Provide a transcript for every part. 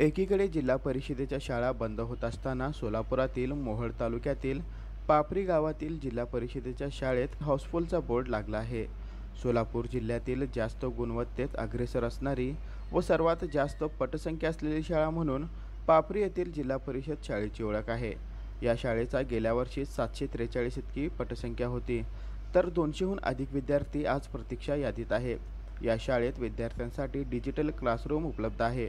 एकीकडे जिल्हा परिषदेच्या शाळा बंद होत असताना सोलापुरातील मोहळ तालुक्यातील पापरी गावातील जिल्हा परिषदेच्या शाळेत हाऊसफुलचा बोर्ड लागला आहे. सोलापूर जिल्ह्यातील जास्त गुणवत्तेत अग्रेसर असणारी व सर्वात जास्त पटसंख्या असलेली शाळा म्हणून पापरी येथील जिल्हा परिषद शाळेची ओळख आहे. या शाळेचा गेल्या वर्षी सातशे त्रेचाळीस इतकी पटसंख्या होती तर दोनशेहून अधिक विद्यार्थी आज प्रतीक्षा यादीत आहे. या शाळेत विद्यार्थ्यांसाठी डिजिटल क्लासरूम उपलब्ध आहे.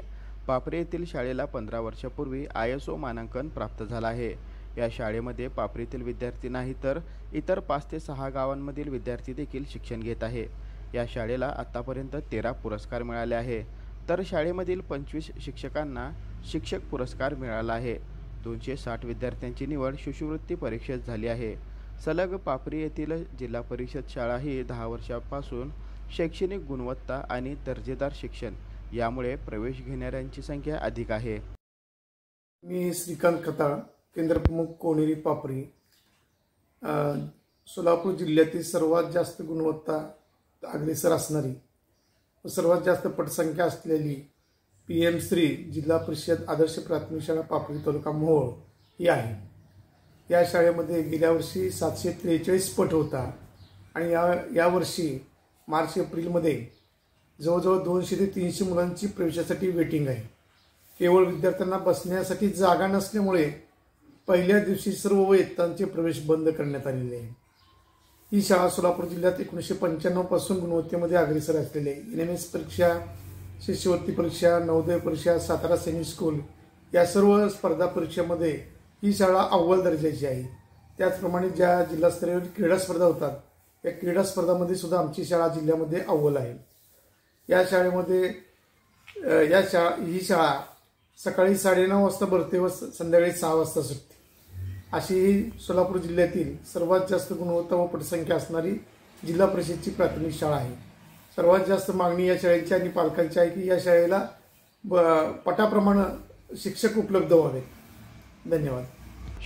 पापरी येथील शाळेला पंधरा वर्षापूर्वी आय एस ओ मानांकन प्राप्त झालं आहे. या शाळेमध्ये पापरीतील विद्यार्थी नाही तर इतर पाच ते सहा गावांमधील विद्यार्थी देखील शिक्षण घेत आहे. या शाळेला आत्तापर्यंत तेरा पुरस्कार मिळाले आहे. तर शाळेमधील पंचवीस शिक्षकांना शिक्षक पुरस्कार मिळाला आहे. दोनशे साठ विद्यार्थ्यांची निवड शिष्यवृत्ती परीक्षेत झाली आहे. सलग पापरी येथील जिल्हा परिषद शाळा ही दहा वर्षापासून शैक्षणिक गुणवत्ता आणि दर्जेदार शिक्षण यामुळे प्रवेश घेणाऱ्यांची संख्या अधिक आहे. मी श्रीकांत खताळ केंद्रप्रमुख कोणेरी पापरी. सोलापूर जिल्ह्यातील सर्वात जास्त गुणवत्ता अग्रेसर असणारी व सर्वात जास्त पटसंख्या असलेली पी एम श्री जिल्हा परिषद आदर्श प्राथमिक शाळा पापरी तालुका मोहोळ ही आहे. या शाळेमध्ये गेल्या वर्षी सातशे त्रेचाळीस पट होता आणि या यावर्षी मार्च एप्रिलमध्ये जवळजवळ दोनशे ते तीनशे मुलांची प्रवेशासाठी वेटिंग आहे. केवळ विद्यार्थ्यांना बसण्यासाठी जागा नसल्यामुळे पहिल्या दिवशी सर्व इयत्तांचे प्रवेश बंद करण्यात आलेले आहे. ही शाळा सोलापूर जिल्ह्यात एकोणीसशे पंच्याण्णवपासून गुणवत्तेमध्ये अग्रेसर असलेली आहे. एन एम एस परीक्षा शिष्यवृत्ती परीक्षा नवोदय परीक्षा सातारा सैनिक स्कूल या सर्व स्पर्धा परीक्षेमध्ये ही शाळा अव्वल दर्जाची आहे. त्याचप्रमाणे ज्या जिल्हास्तरीय क्रीडा स्पर्धा होतात त्या क्रीडा स्पर्धामध्ये सुद्धा आमची शाळा जिल्ह्यामध्ये अव्वल आहे. या शाळेमध्ये या शाळा ही शाळा सकाळी साडेनऊ वाजता भरते व संध्याकाळी सहा वाजता सुटते. अशी ही सोलापूर जिल्ह्यातील सर्वात जास्त गुणवत्ता व पटसंख्या असणारी जिल्हा परिषदची प्राथमिक शाळा आहे. सर्वात जास्त मागणी या शाळेची आणि पालकांची आहे की या शाळेला ब- पटाप्रमाणे शिक्षक उपलब्ध व्हावेत. धन्यवाद.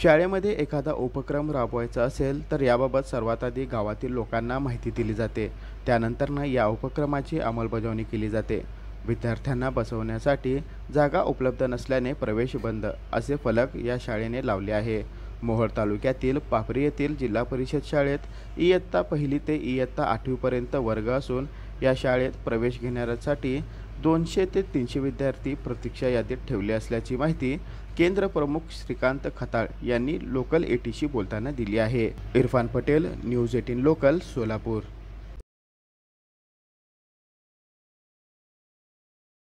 शाळेमध्ये एखादा उपक्रम राबवायचा असेल तर याबाबत सर्वात आधी गावातील लोकांना माहिती दिली जाते. त्यानंतरनं या उपक्रमाची अंमलबजावणी केली जाते. विद्यार्थ्यांना बसवण्यासाठी जागा उपलब्ध नसल्याने प्रवेश बंद असे फलक या शाळेने लावले आहे. मोहोळ तालुक्यातील पापरी येथील जिल्हा परिषद शाळेत इयत्ता पहिली ते इयत्ता आठवीपर्यंत वर्ग असून या शाळेत प्रवेश घेण्यासाठी दोनशे ते तीनशे विद्यार्थी प्रतीक्षा यादीत ठेवले असल्याची माहिती केंद्र प्रमुख श्रीकांत खताळ यांनी लोकल एटीशी बोलताना दिली आहे. Irfan Patel news eighteen local Solapur.